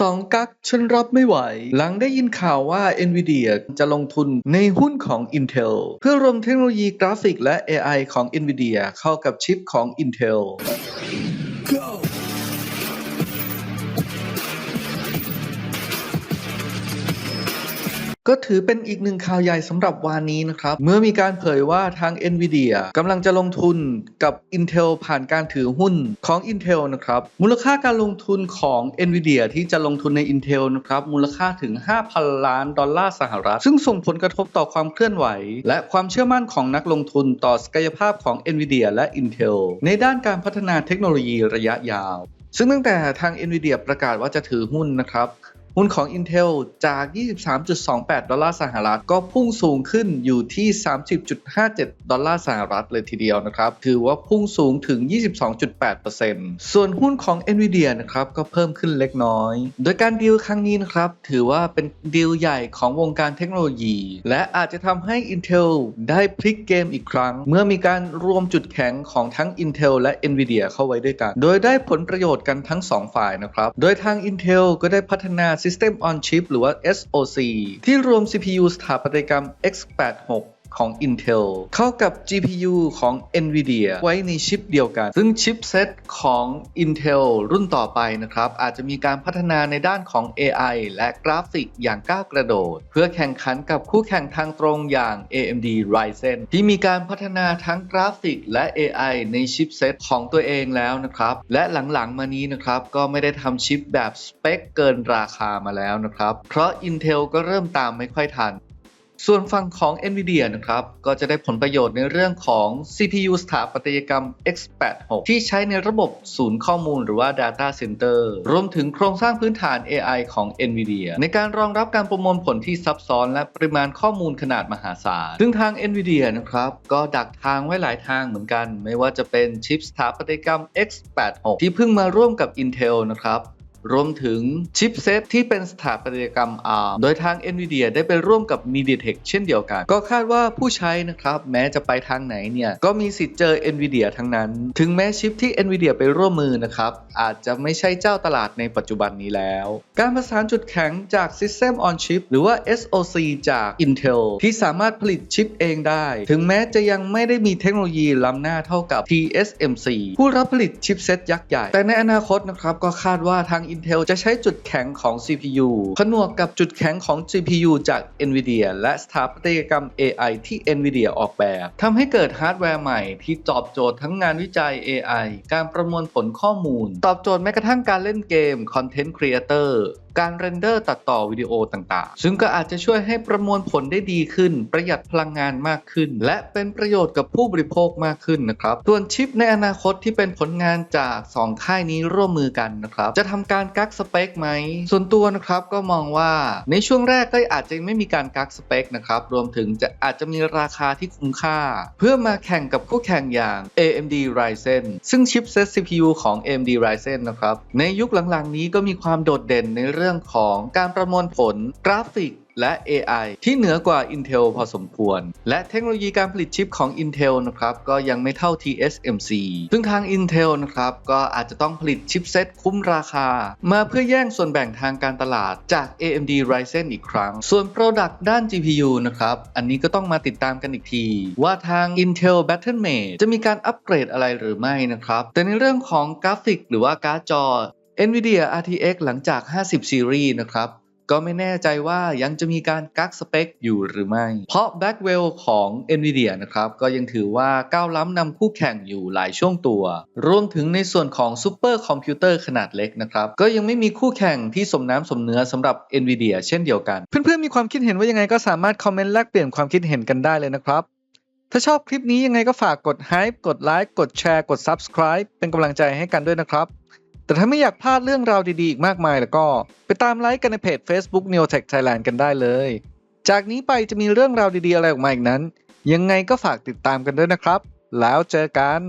สองกักฉันรับไม่ไหว หลังได้ยินข่าวว่า Nvidia จะลงทุนในหุ้นของ Intel เพื่อรวมเทคโนโลยีกราฟิกและ AI ของ Nvidia เข้ากับชิปของ Intel ก็ถือเป็นอีกหนึ่งข่าวใหญ่สำหรับวานนี้นะครับ เมื่อมีการเผยว่าทาง Nvidia กำลังจะลงทุนกับ Intel ผ่านการถือหุ้นของ Intel นะครับ มูลค่าการลงทุนของ Nvidia ที่จะลงทุนใน Intel นะครับ มูลค่าถึง 5,000 ล้านดอลลาร์สหรัฐ ซึ่งส่งผลกระทบต่อความเคลื่อนไหว และความเชื่อมั่นของนักลงทุนต่อศักยภาพของ Nvidia และ Intel ในด้านการพัฒนาเทคโนโลยีระยะยาว ซึ่งตั้งแต่ทาง Nvidia ประกาศว่าจะถือหุ้นนะครับ หุ้นของ Intel จาก 23.28 ดอลลาร์สหรัฐ ก็พุ่งสูงขึ้นอยู่ที่ 30.57 ดอลลาร์สหรัฐเลยทีเดียวนะครับ ถือว่าพุ่งสูงถึง 22.8%ส่วนหุ้นของ Nvidia นะครับ ก็เพิ่มขึ้นเล็กน้อย โดยการดีลครั้งนี้นะครับ ถือว่าเป็นดีลใหญ่ของวงการเทคโนโลยี และอาจจะทำให้ Intel ได้พลิกเกมอีกครั้ง เมื่อมีการรวมจุดแข็งของทั้ง Intel และ Nvidia เข้าไว้ด้วยกัน โดยได้ผลประโยชน์กันทั้งสองฝ่ายนะครับ โดยทาง Intel ก็ได้พัฒนา System on Chip หรือว่า SoC ที่รวม CPU สถาปัตยกรรม x86 ของ Intel เข้ากับ GPU ของ Nvidia ไว้ในชิปเดียวกัน ซึ่งชิปเซตของ Intel รุ่นต่อไปนะครับ อาจจะมีการพัฒนาในด้านของ AI และกราฟิกอย่างก้าวกระโดด เพื่อแข่งขันกับคู่แข่งทางตรงอย่าง AMD Ryzen ที่มีการพัฒนาทั้งกราฟิกและ AI ในชิปเซตของตัวเองแล้วนะครับ และหลังๆมานี้นะครับ ก็ไม่ได้ทำชิปแบบสเปคเกินราคามาแล้วนะครับ เพราะ Intel ก็เริ่มตามไม่ค่อยทัน ส่วนฝั่งของ NVIDIA นะครับ ก็จะได้ผลประโยชน์ในเรื่องของ CPU สถาปัตยกรรม x86 ที่ใช้ในระบบศูนย์ข้อมูลหรือว่า Data Center รวมถึงโครงสร้างพื้นฐาน AI ของ NVIDIA ในการรองรับการประมวลผลที่ซับซ้อน และปริมาณข้อมูลขนาดมหาศาล ซึ่งทาง NVIDIA นะครับ ก็ดักทางไว้หลายทางเหมือนกัน ไม่ว่าจะเป็นชิปสถาปัตยกรรม x86 ที่เพิ่งมาร่วมกับ Intel นะครับ รวมถึงชิปเซตที่เป็นสถาปัตยกรรม ARM โดยทาง NVIDIA ได้ไปร่วมกับ MediaTek เช่นเดียวกัน ก็คาดว่าผู้ใช้นะครับ แม้จะไปทางไหนเนี่ย ก็มีสิทธิ์เจอ NVIDIA ทั้งนั้น ถึงแม้ชิปที่ NVIDIA ไปร่วมมือนะครับ อาจจะไม่ใช่เจ้าตลาดในปัจจุบันนี้แล้ว การประสานจุดแข็งจาก System on Chip หรือว่า SoC จาก Intel ที่สามารถผลิตชิปเองได้ ถึงแม้จะยังไม่ได้มีเทคโนโลยีล้ำหน้าเท่ากับ TSMC ผู้รับผลิตชิปเซตยักษ์ใหญ่ แต่ในอนาคตนะครับก็คาดว่าทาง Intel จะใช้จุดแข็งของ CPU ผนวกกับจุดแข็งของ GPU จาก NVIDIA และสถาปัตยกรรม AI ที่ NVIDIA ออกแบบทำให้เกิดฮาร์ดแวร์ใหม่ที่ตอบโจทย์ทั้งงานวิจัย AI การประมวลผลข้อมูล ตอบโจทย์แม้กระทั่งการเล่นเกม Content Creator การเรนเดอร์ตัดต่อวิดีโอต่างๆ ซึ่งก็อาจจะช่วยให้ประมวลผลได้ดีขึ้น ประหยัดพลังงานมากขึ้น และเป็นประโยชน์กับผู้บริโภคมากขึ้นนะครับส่วนชิปในอนาคตที่เป็นผลงานจาก 2 ค่ายนี้ร่วมมือกันนะครับ จะทำการกักสเปคไหม ส่วนตัวนะครับก็มองว่าในช่วงแรกก็อาจจะไม่มีการกักสเปคนะครับ รวมถึงจะอาจจะมีราคาที่คุ้มค่า เพื่อมาแข่งกับคู่แข่งอย่าง AMD Ryzen ซึ่งชิปเซต CPU ของ AMD Ryzen นะครับ ในยุคหลังๆ นี้ก็มีความโดดเด่นในเรื่องื่องของการประมวลผลกราฟิกและ AI ที่เหนือกว่า Intel พอสมควร และเทคโนโลยีการผลิตชิปของ Intel นะครับก็ยังไม่เท่า TSMC ซึ่งทาง Intel นะครับก็อาจจะต้องผลิตชิปเซตคุ้มราคา มาเพื่อแย่งส่วนแบ่งทางการตลาดจาก AMD Ryzen อีกครั้ง ส่วน Product ด้าน GPU นะครับ อันนี้ก็ต้องมาติดตามกันอีกที ว่าทาง Intel Battle-Mate จะมีการอัปเกรดอะไรหรือไม่นะครับ แต่ในเรื่องของกราฟิก หรือว่าการ์ดจอ NVIDIA RTX หลังจาก 50ซีรีส์นะครับ ก็ไม่แน่ใจว่ายังจะมีการกักสเปคอยู่หรือไม่ เพราะ Blackwell ของ NVIDIA นะครับ ก็ยังถือว่าก้าวล้ำนำคู่แข่งอยู่หลายช่วงตัว รวมถึงในส่วนของซูเปอร์คอมพิวเตอร์ขนาดเล็กนะครับ ก็ยังไม่มีคู่แข่งที่สมน้ำสมเนื้อสำหรับ NVIDIA เช่นเดียวกัน เพื่อนๆมีความคิดเห็นว่ายังไงก็สามารถคอมเมนต์แลกเปลี่ยนความคิดเห็นกันได้เลยนะครับถ้าชอบคลิปนี้ยังไงก็ฝากกด Hype กดไลค์กดแชร์ กด Subscribe เป็นกำลังใจให้กันด้วยนะครับ แต่ถ้าไม่อยากพลาดเรื่องราวดีๆ อีกมากมายแล้วก็ ไปตามไลค์กันในเพจ Facebook Neotech Thailand กันได้เลย จากนี้ไปจะมีเรื่องราวดีๆ อะไรออกมาอีกนั้น ยังไงก็ฝากติดตามกันด้วยนะครับ แล้วเจอกัน